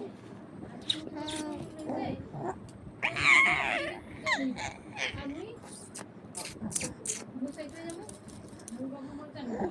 এই এই পাওড়াগুলো কোথায় গো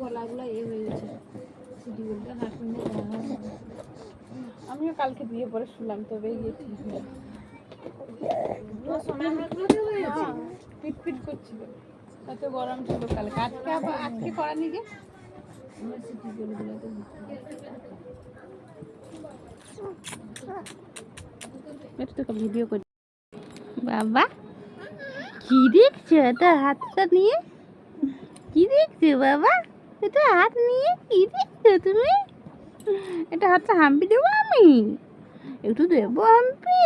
গলাগুলো এ হয়ে গেছে। হাসপিটালে আমিও কালকে বিয়ে পরে শুনলাম তবে গিয়ে ঠিক হলো। হয়ে গেছে? পিট পিট করছিল। এত গরম ছিল কালকে। আজকে আবার আজকে করানি গে? আমার সিটি একটু তোকে ভিডিও করি। বাবা কি দেখছ? এটা হাতটা নিয়ে? কি দেখছ বাবা? এটা হাত নিয়ে কি দেখছ তুমি? এটা হাতটা হাম্পি দেবো আমি? একটু দেবো হাম্পি?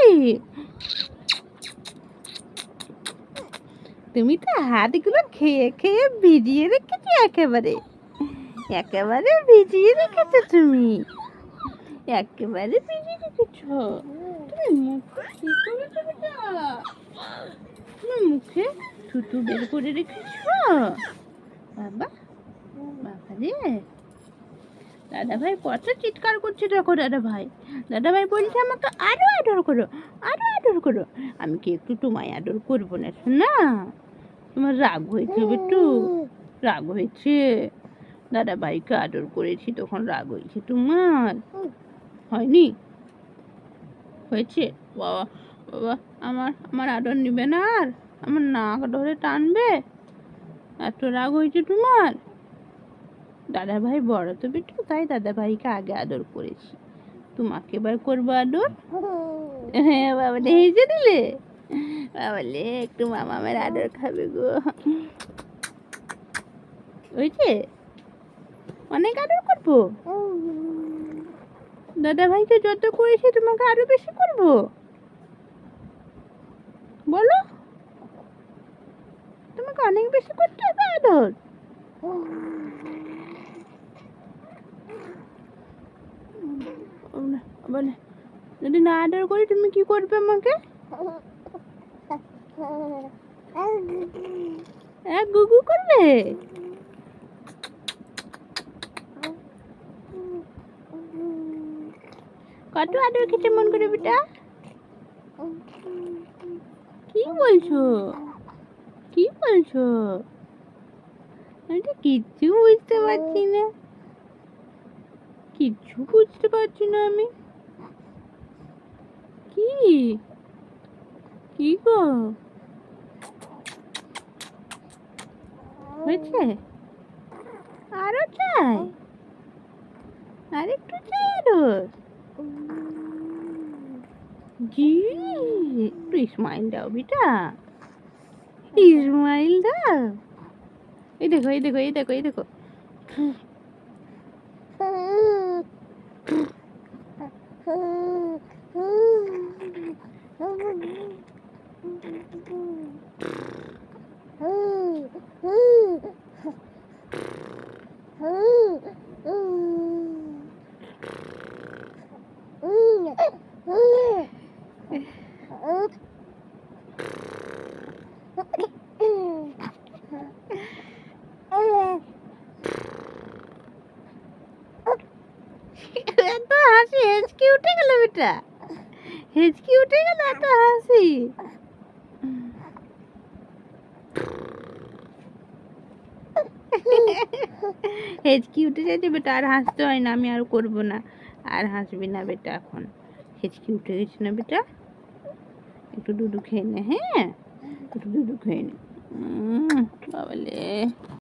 তুমি তো হাতগুলো খেয়ে খেয়ে ভিজিয়ে রেখেছো একেবারে। একেবারে ভিজিয়ে রেখেছো তুমি। একেবারে ভিজিয়ে রেখেছো। তুমি মুখে মুখে থুতু বের করে রেখেছো? বাবা বাবা রে দাদা ভাই কত চিৎকার করছে দেখো দাদা ভাই দাদা ভাই বলছে আমাকে আরও আদর করো, আরও আদর করো। আমি কি একটু তোমায় আদর করব না না তোমার রাগ হয়েছে একটু রাগ হয়েছে। দাদা ভাইকে আদর করেছি, তখন রাগ হয়েছে তোমার। হয়নি? হয়েছে? বাবা বাবা, আমার আমার আদর নিবে না আর? আমার নাক ধরে টানবে? এত রাগ হয়েছে তোমার? দাদা ভাই বড় তো বিট্টু তাই দাদা ভাইকে আগে আদর করেছি। তোমাকে এবার করব আদর? হ্যাঁ বাবা হেসে দিলে। বাবালে একটু মামামের আদর খাবে গো। হয়েছে অনেক আদর করব? দাদা ভাইকে যত করেছি তোমাকে আরও বেশি করব। বলো। তোমাকে অনেক বেশি করতে হবে, আদর। বলে যদি না আদর করি তুমি কি করবে আমাকে? এক গুগু করবে। কত আদর খেতে মন করে বেটা? কি বলছো? কি বলছো? আমি তো কিচ্ছু বুঝতে পারছি না। কিচ্ছু বুঝতে পারছি না আমি। কি? কি গো? হয়েছে? আরও চাই? আরেকটু চাই আরও। জি, একটু স্মাইল দাও, বেটা। ইসমাইল দা এই দেখো এই দেখো এই দেখো এই দেখো Mm-hmm. বেটা হেঁচকি উঠে গেল এত হাসি। হেঁচকি উঠে যাচ্ছে, বেটা, আর হাসতে হয় না, আমি আর করব না। আর হাসবি না, বেটা, এখন। হেঁচকি উঠে গেছে না, বেটা? একটু দুধু খেয়ে নে হ্যাঁ? একটু দুধু খেয়ে নে। বাবালে।